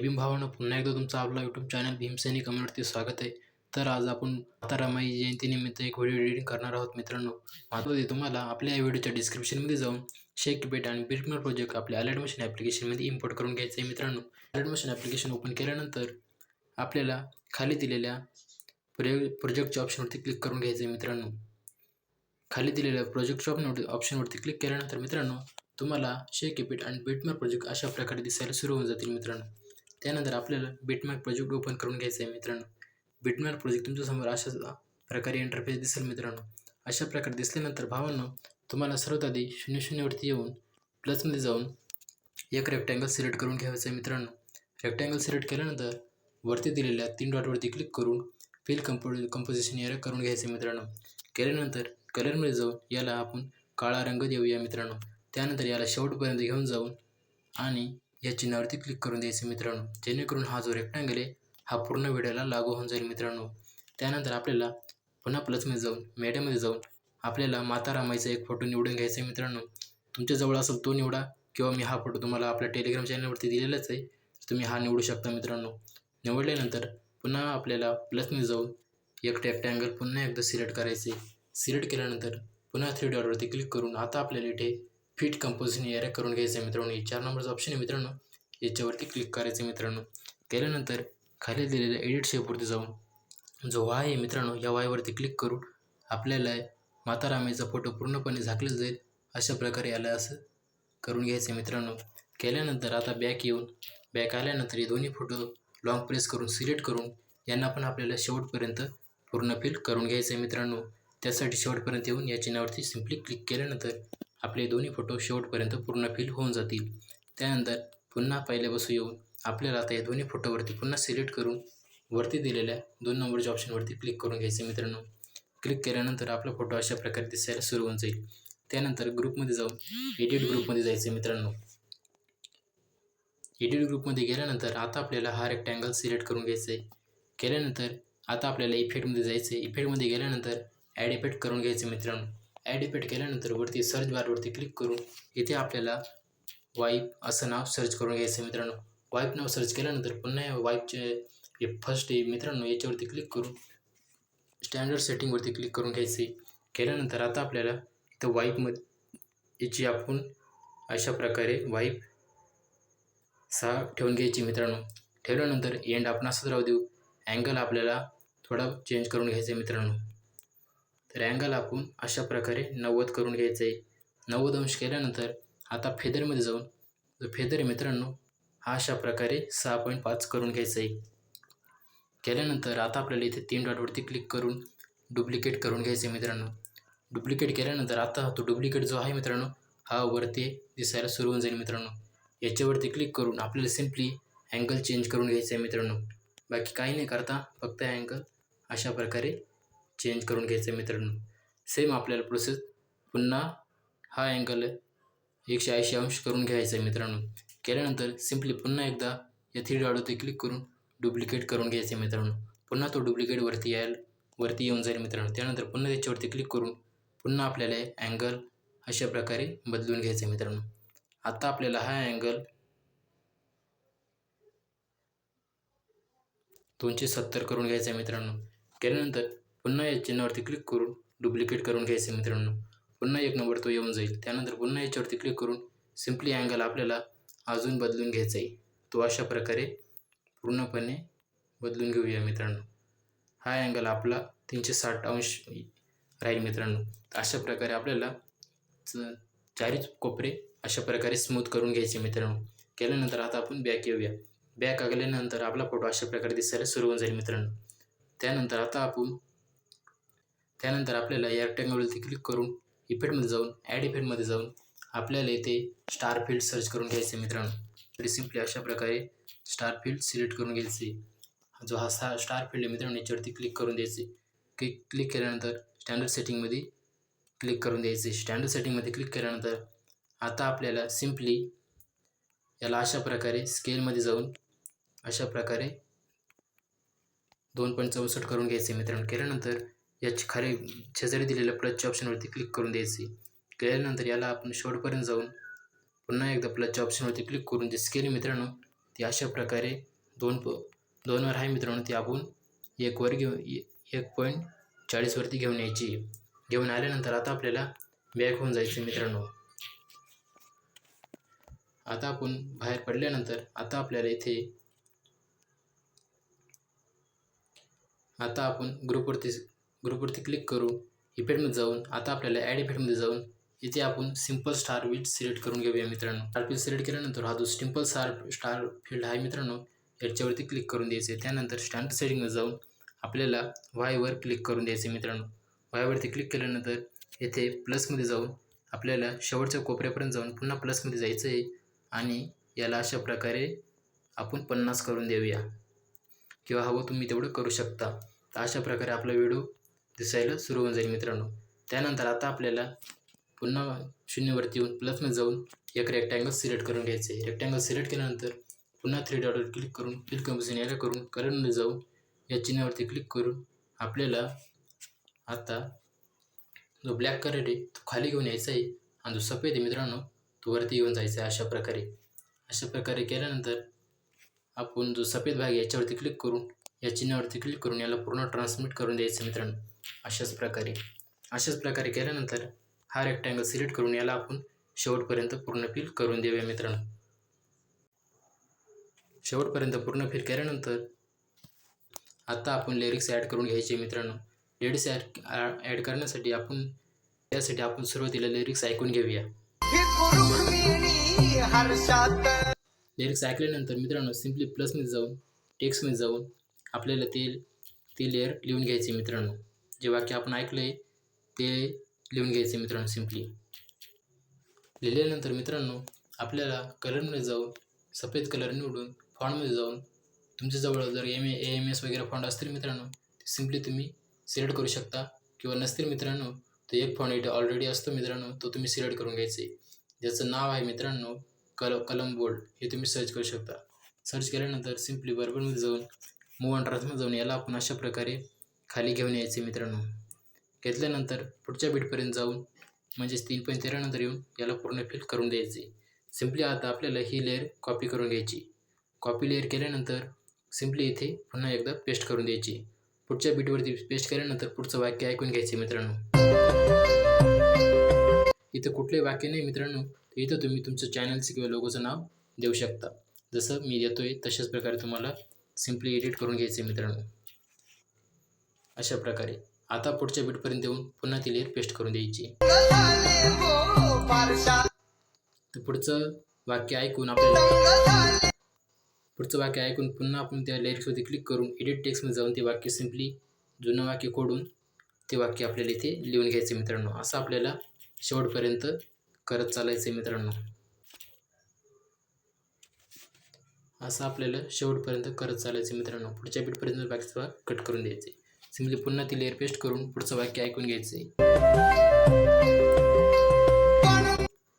भीम भावानं पुन्हा एकदा तुमचं आपला यूट्यूब चॅनल भीमसेनी कम्युनिटी स्वागत आहे. तर आज आपण माता रमाई जयंतीनिमित्त एक व्हिडिओ एडिटिंग करणार आहोत मित्रांनो. मात्र तुम्हाला आपल्या या व्हिडिओच्या डिस्क्रिप्शनमध्ये जाऊन शेक बेट आणि बिटमर प्रोजेक्ट आपल्या अलर्ट मशीन ॲप्लिकेशनमध्ये इम्पोर्ट करून घ्यायचं आहे मित्रांनो. अलर्ट मशीन ॲप्लिकेशन ओपन केल्यानंतर आपल्याला खाली दिलेल्या प्रोजे प्रोजेक्टच्या ऑप्शनवरती क्लिक करून घ्यायचं आहे मित्रांनो. खाली दिलेल्या प्रोजेक्टच्या ऑप्शनवरती ऑप्शनवरती क्लिक केल्यानंतर मित्रांनो तुम्हाला शेक बेट आणि बिटमर प्रोजेक्ट अशा प्रकारे दिसायला सुरू होऊन जातील मित्रांनो. त्यानंतर आपल्याला बिटमॅप प्रोजेक्ट ओपन करून घ्यायचं आहे मित्रांनो बिटमॅप प्रोजेक्ट तुमच्यासमोर अशा प्रकारे इंटरफेस दिसेल मित्रांनो. अशा प्रकारे दिसल्यानंतर भावांनो तुम्हाला सर्वात आधी शून्य शून्यवरती येऊन प्लसमध्ये जाऊन एक रेक्टँगल सिलेक्ट करून घ्यायचं आहे मित्रांनो. रेक्टँगल सिलेक्ट केल्यानंतर वरती दिलेल्या तीन डॉटवरती क्लिक करून फिल कंपो कंपोजिशन एरिया करून घ्यायचं आहे मित्रांनो. केल्यानंतर कलरमध्ये जाऊन याला आपण काळा रंग देऊया मित्रांनो. त्यानंतर याला शेवटपर्यंत घेऊन जाऊन आणि या चिन्हावरती क्लिक करून द्यायचं मित्रांनो. जेणेकरून हा जो रेक्टँगल आहे हा पूर्ण व्हिडिओला लागू होऊन जाईल मित्रांनो. त्यानंतर आपल्याला पुन्हा प्लसमध्ये जाऊन मीडियामध्ये जाऊन आपल्याला माता रामाईचा एक फोटो निवडून घ्यायचा आहे मित्रांनो. तुमच्याजवळ असेल तो निवडा किंवा मी हा फोटो तुम्हाला आपल्या टेलिग्राम चॅनलवरती दिलेलाच आहे तुम्ही हा निवडू शकता मित्रांनो. निवडल्यानंतर पुन्हा आपल्याला प्लसमध्ये जाऊन एक रेक्टँगल पुन्हा एकदा सिलेक्ट करायचे सिलेक्ट केल्यानंतर पुन्हा थ्री डॉटवरती क्लिक करून आता आपल्याला इथे फिट कंपोजिशन एरिया करून घ्यायचं आहे मित्रांनो. हे चार नंबरचा ऑप्शन आहे मित्रांनो. याच्यावरती क्लिक करायचं मित्रांनो. केल्यानंतर खाली दिलेल्या एडिट शेपवरती जाऊन जो वाय आहे मित्रांनो या वायवरती क्लिक करून आपल्याला मातारामेचा फोटो पूर्णपणे झाकला जाईल. अशा प्रकारे याला असं करून घ्यायचं आहे मित्रांनो. केल्यानंतर आता बॅक येऊन बॅक आल्यानंतर हे दोन्ही फोटो लॉंग प्रेस करून सिलेक्ट करून यांना पण आपल्याला शेवटपर्यंत पूर्ण फिल करून घ्यायचं आहे मित्रांनो. त्यासाठी शेवटपर्यंत येऊन या चिन्हावरती सिम्पली क्लिक केल्यानंतर आपले दोन्ही फोटो शेवटपर्यंत पूर्ण फिल होऊन जातील. त्यानंतर पुन्हा पहिल्यापासून येऊन आपल्याला आता या दोन्ही फोटोवरती पुन्हा सिलेक्ट करून वरती दिलेल्या दोन नंबरच्या ऑप्शनवरती क्लिक करून घ्यायचे मित्रांनो. क्लिक केल्यानंतर आपला फोटो अशा प्रकारे दिसायला सुरू होऊन जाईल. त्यानंतर ग्रुपमध्ये जाऊन एडिट ग्रुपमध्ये जायचं मित्रांनो. एडिट ग्रुपमध्ये गेल्यानंतर आता आपल्याला हा रेक्टँगल सिलेक्ट करून घ्यायचं आहे केल्यानंतर आता आपल्याला इफेक्टमध्ये जायचं आहे इफेक्टमध्ये गेल्यानंतर ॲड इफेक्ट करून घ्यायचं मित्रांनो. ॲड इफेक्ट केल्यानंतर वरती सर्च बारवरती क्लिक करून इथे आपल्याला वाईप असं नाव सर्च करून घ्यायचं मित्रांनो. वाईप नाव सर्च केल्यानंतर पुन्हा या वाईपचे हे फर्स्ट आहे मित्रांनो याच्यावरती क्लिक करून स्टँडर्ड सेटिंगवरती क्लिक करून घ्यायचे केल्यानंतर आता आपल्याला इथं वाईपमध्ये याची आपण अशा प्रकारे वाईप सहा ठेवून घ्यायची मित्रांनो. ठेवल्यानंतर एंड आपण असंच राहू देऊ. अँगल आपल्याला थोडा चेंज करून घ्यायचा आहे मित्रांनो. तर अँगल आपण अशा प्रकारे नव्वद करून घ्यायचं आहे. नव्वद अंश केल्यानंतर आता फेदरमध्ये जाऊन जो फेदर आहे मित्रांनो हा अशा प्रकारे सहा पॉईंट पाच करून घ्यायचं आहे. केल्यानंतर आता आपल्याला इथे तीन डॉटवरती क्लिक करून डुप्लिकेट करून घ्यायचं आहे मित्रांनो. डुप्लिकेट केल्यानंतर आता तो डुप्लिकेट जो आहे मित्रांनो हा वरती दिसायला सुरू होऊन जाईल मित्रांनो. याच्यावरती क्लिक करून आपल्याला सिम्पली अँगल चेंज करून घ्यायचं आहे मित्रांनो. बाकी काही नाही करता फक्त अँगल अशा प्रकारे चेंज करून घ्यायचं आहे मित्रांनो. सेम आपल्याला प्रोसेस पुन्हा हा अँगल एकशे ऐंशी अंश करून घ्यायचा आहे मित्रांनो. केल्यानंतर सिम्पली पुन्हा एकदा या थ्री डॉटवरती क्लिक करून डुप्लिकेट करून घ्यायचे मित्रांनो. पुन्हा तो डुप्लिकेट वरती यायला वरती येऊन जाईल मित्रांनो. त्यानंतर पुन्हा त्याच्यावरती क्लिक करून पुन्हा आपल्याला अँगल अशा प्रकारे बदलून घ्यायचं आहे मित्रांनो. आता आपल्याला हा अँगल दोनशे सत्तर करून घ्यायचा आहे मित्रांनो. केल्यानंतर पुन्हा या चिन्हावरती क्लिक करून डुप्लिकेट करून घ्यायचं आहे मित्रांनो. पुन्हा एक नंबर तो येऊन जाईल. त्यानंतर पुन्हा याच्यावरती क्लिक करून सिम्पली अँगल आपल्याला अजून बदलून घ्यायचा आहे. तो अशा प्रकारे पूर्णपणे बदलून घेऊया मित्रांनो. हा अँगल आपला तीनशे साठ अंश राहील मित्रांनो. अशा प्रकारे आपल्याला च कोपरे अशा प्रकारे स्मूथ करून घ्यायचे मित्रांनो. केल्यानंतर आता आपण बॅक येऊया. बॅक आल्यानंतर आपला फोटो अशा प्रकारे दिसायला सुरू होऊन जाईल मित्रांनो. त्यानंतर आता आपण त्यानंतर आपल्याला या रेक्टँगलवरती क्लिक करून इफेक्टमध्ये जाऊन ॲड इफेक्टमध्ये जाऊन आपल्याला इथे स्टार फील्ड सर्च करून घ्यायचे मित्रांनो. तरी सिम्पली अशा प्रकारे स्टार फील्ड सिलेक्ट करून घ्यायचे जो हा सा स्टार फील्ड आहे मित्रांनो याच्यावरती क्लिक करून द्यायचे क्लिक क्लिक केल्यानंतर स्टँडर्ड सेटिंगमध्ये क्लिक करून द्यायचे स्टँडर्ड सेटिंगमध्ये क्लिक केल्यानंतर आता आपल्याला सिम्पली याला अशा प्रकारे स्केलमध्ये जाऊन अशा प्रकारे दोन पॉईंट चौसष्ट करून घ्यायचे मित्रांनो. केल्यानंतर याची खाली शेजारी दिलेल्या प्लसच्या ऑप्शनवरती क्लिक करून द्यायची. केल्यानंतर याला आपण शेवटपर्यंत जाऊन पुन्हा एकदा प्लसच्या ऑप्शनवरती क्लिक करून जे स्केल मित्रांनो ती अशा प्रकारे दोन प दोनवर आहे मित्रांनो ती आपण एकवर घेऊ एक पॉईंट चाळीसवरती घेऊन यायची. घेऊन आल्यानंतर आता आपल्याला बॅक होऊन जायचं मित्रांनो. आता आपण बाहेर पडल्यानंतर आता आपल्याला इथे आता आपण ग्रुपवरती ग्रुपवरती क्लिक करू इफेक्टमध्ये जाऊन आता आपल्याला ॲड इफेक्टमध्ये जाऊन इथे आपण सिंपल स्टार विथ सिलेक्ट करून घेऊया मित्रांनो. स्टार फील्ड सिलेक्ट केल्यानंतर हा जो सिंपल स्टार स्टार फील्ड आहे मित्रांनो याच्यावरती क्लिक करून द्यायचे. त्यानंतर स्टँड सेटिंगमध्ये जाऊन आपल्याला वायवर क्लिक करून द्यायचे मित्रांनो. वायवरती क्लिक केल्यानंतर येथे प्लसमध्ये जाऊन आपल्याला शेवटच्या कोपऱ्यापर्यंत जाऊन पुन्हा प्लसमध्ये जायचं आहे आणि याला अशा प्रकारे आपण पन्नास करून देऊया. किंवा हवं तुम्ही तेवढं करू शकता. तर अशा प्रकारे आपला व्हिडिओ दिसायला सुरू होऊन जाईल मित्रांनो. त्यानंतर आता आपल्याला पुन्हा शून्यवरती येऊन प्लसमध्ये जाऊन एक रेक्टँगल सिलेक्ट करून घ्यायचं आहे. रेक्टँगल सिलेक्ट केल्यानंतर पुन्हा थ्री डॉटवर क्लिक करून फिल कंपोजिशन याला करून करंटमध्ये जाऊन या चिन्हावरती क्लिक करून आपल्याला आता जो ब्लॅक कलर आहे तो खाली घेऊन यायचा आहे आणि जो सफेद आहे मित्रांनो तो वरती घेऊन जायचा आहे अशा प्रकारे. अशा प्रकारे केल्यानंतर आपण जो सफेद भाग आहे याच्यावरती क्लिक करून या चिन्हावरती क्लिक करून याला पूर्ण ट्रान्समिट करून द्यायचं मित्रांनो. अशाच प्रकारे. अशाच प्रकारे केल्यानंतर हा रेक्टँगल सिलेक्ट करून याला आपण शेवटपर्यंत पूर्ण फिल करून देऊया मित्रांनो. शेवटपर्यंत पूर्ण फिल केल्यानंतर आता आपण लिरिक्स ॲड करून घ्यायचे मित्रांनो. लिरिक्स ॲड ॲड करण्यासाठी आपण त्यासाठी आपण सुरुवातीला लिरिक्स ऐकून घेऊया. लिरिक्स ऐकल्यानंतर मित्रांनो सिम्पली प्लसमध्ये जाऊन टेक्स्टमध्ये जाऊन आपल्याला ते ते लेअर लिहून घ्यायचे मित्रांनो. जे वाक्य आपण ऐकलं आहे ते लिहून घ्यायचे मित्रांनो सिम्पली लिहिल्यानंतर मित्रांनो आपल्याला कलरमध्ये जाऊन सफेद कलर निवडून फॉन्टमध्ये जाऊन तुमच्याजवळ जर एम ए एम एस वगैरे फॉन्ट असतील मित्रांनो ते सिम्पली तुम्ही सिलेक्ट करू शकता. किंवा नसतील मित्रांनो तो एक फॉन्ट इथे ऑलरेडी असतो मित्रांनो तो तुम्ही सिलेक्ट करून घ्यायचे. ज्याचं नाव आहे मित्रांनो कल कलम बोर्ड हे तुम्ही सर्च करू शकता. सर्च केल्यानंतर सिम्पली बरोबरमध्ये जाऊन मूव अँड ट्रान्समध्ये जाऊन याला आपण अशा प्रकारे खाली घेऊन यायचे मित्रांनो. घेतल्यानंतर पुढच्या बीटपर्यंत जाऊन म्हणजेच तीन पॉईंट तेरानंतर येऊन याला पूर्ण फिल करून द्यायचे. सिम्पली आता आपल्याला ही लेअर कॉपी करून घ्यायची. कॉपी लेअर केल्यानंतर सिम्पली इथे पुन्हा एकदा पेस्ट करून द्यायची. पुढच्या बीटवरती पेस्ट केल्यानंतर पुढचं वाक्य ऐकून घ्यायचे मित्रांनो. इथं कुठले वाक्य नाही मित्रांनो. इथं तुम्ही तुमचं चॅनलचं किंवा लोगोचं नाव देऊ शकता. जसं मी देतोय तशाच प्रकारे तुम्हाला सिम्पली एडिट करून घ्यायचे मित्रांनो. अशा प्रकारे. आता पुढच्या बीटपर्यंत येऊन पुन्हा ती लेअर पेस्ट करून द्यायची. तर पुढचं वाक्य ऐकून आपल्याला पुढचं वाक्य ऐकून पुन्हा आपण त्या लेअर्सवरती क्लिक करून एडिट टेक्स्टमध्ये जाऊन ते वाक्य सिम्पली जुनं वाक्य कोडून ते वाक्य आपल्याला इथे लिहून घ्यायचे मित्रांनो. असं आपल्याला शेवटपर्यंत करत चालायचं मित्रांनो. असं आपल्याला शेवटपर्यंत करत चालायचं मित्रांनो. पुढच्या बीटपर्यंत वाक्याचा भाग कट करून द्यायचे सिम्पली पुन्हा ती लेअर पेस्ट करून पुढचं वाक्य ऐकून घ्यायचे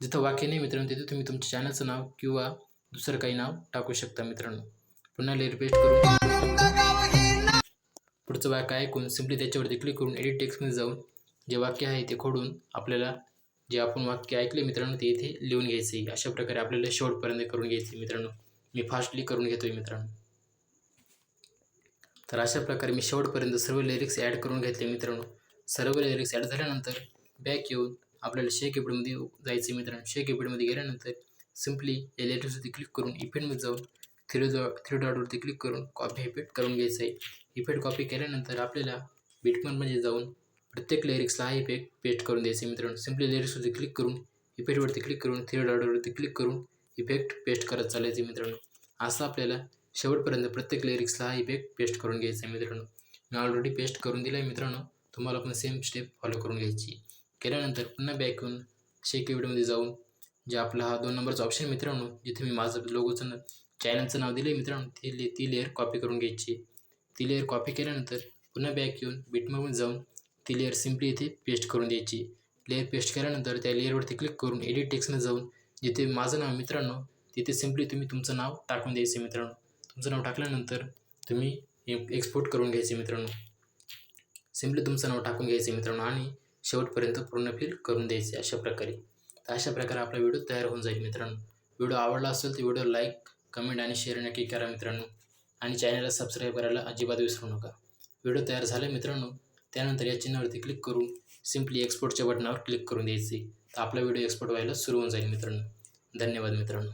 जिथं वाक्य नाही मित्रांनो तिथे तुम्ही तुमच्या चॅनलचं नाव किंवा दुसरं काही नाव टाकू शकता मित्रांनो. पुन्हा लेअर पेस्ट करून पुढचं वाक्य ऐकून सिम्पली त्याच्यावरती क्लिक करून एडिट टेक्स्टमध्ये जाऊन जे वाक्य आहे ते खोडून आपल्याला जे आपण वाक्य ऐकले मित्रांनो ते इथे लिहून घ्यायचे अशा प्रकारे आपल्याला शेवटपर्यंत करून घ्यायचे मित्रांनो. मी फास्टली करून घेतोय मित्रांनो. तर अशा प्रकारे मी शेवटपर्यंत सर्व लिरिक्स ॲड करून घेतले मित्रांनो. सर्व लिरिक्स ॲड झाल्यानंतर बॅक येऊन आपल्याला शेक इपिडमध्ये जायचं मित्रांनो. शेक इपिडमध्ये गेल्यानंतर सिम्पली या लेटर्सवरती क्लिक करून इफेक्टमध्ये जाऊन थ्री डॉ थ्री डॉटवरती क्लिक करून कॉपी इफेक्ट करून घ्यायचं आहे इफेक्ट कॉपी केल्यानंतर आपल्याला बिटमनमध्ये जाऊन प्रत्येक लिरिक्सला हा इफेक्ट पेस्ट करून द्यायचे मित्रांनो. सिम्पली लिरिक्सवरती क्लिक करून इफेक्टवरती क्लिक करून थ्री डॉटवरती क्लिक करून इफेक्ट पेस्ट करत चालायचे मित्रांनो. असं आपल्याला शेवटपर्यंत प्रत्येक लिरिक्सला हा इफेक्ट पेस्ट करून घ्यायचा आहे मित्रांनो. मी ऑलरेडी पेस्ट करून दिला आहे मित्रांनो. तुम्हाला पण सेम स्टेप फॉलो करून घ्यायची. केल्यानंतर पुन्हा बॅक येऊन शेक व्हिडिओमध्ये जाऊन जे आपला हा दोन नंबरचा ऑप्शन मित्रांनो जिथे मी माझं लोगोचं चॅनलचं नाव दिलं आहे मित्रांनो ती ले ती लेअर कॉपी करून घ्यायची. ती लेअर कॉपी केल्यानंतर पुन्हा बॅक येऊन बिटमामध्ये जाऊन ती लेअर सिम्पली इथे पेस्ट करून द्यायची. लेअर पेस्ट केल्यानंतर त्या लेअरवरती क्लिक करून एडिट टेक्समध्ये जाऊन जिथे माझं नाव मित्रांनो तिथे सिम्पली तुम्ही तुमचं नाव टाकून द्यायचं मित्रांनो. तुमचं नाव टाकल्यानंतर तुम्ही एक्सपोर्ट करून घ्यायचे मित्रांनो. सिम्पली तुमचं नाव टाकून घ्यायचे मित्रांनो आणि शेवटपर्यंत पूर्ण फिल करून द्यायचे अशा प्रकारे. तर अशा प्रकारे आपला व्हिडिओ तयार होऊन जाईल मित्रांनो. व्हिडिओ आवडला असेल तर व्हिडिओ लाईक कमेंट आणि शेअर नक्की करा मित्रांनो. आणि चॅनलला सबस्क्राईब करायला अजिबात विसरू नका. व्हिडिओ तयार झाले मित्रांनो त्यानंतर या चिन्हावरती क्लिक करून सिम्पली एक्सपोर्टच्या बटनावर क्लिक करून द्यायचे. तर आपला व्हिडिओ एक्सपोर्ट व्हायला सुरू होऊन जाईल मित्रांनो. धन्यवाद मित्रांनो.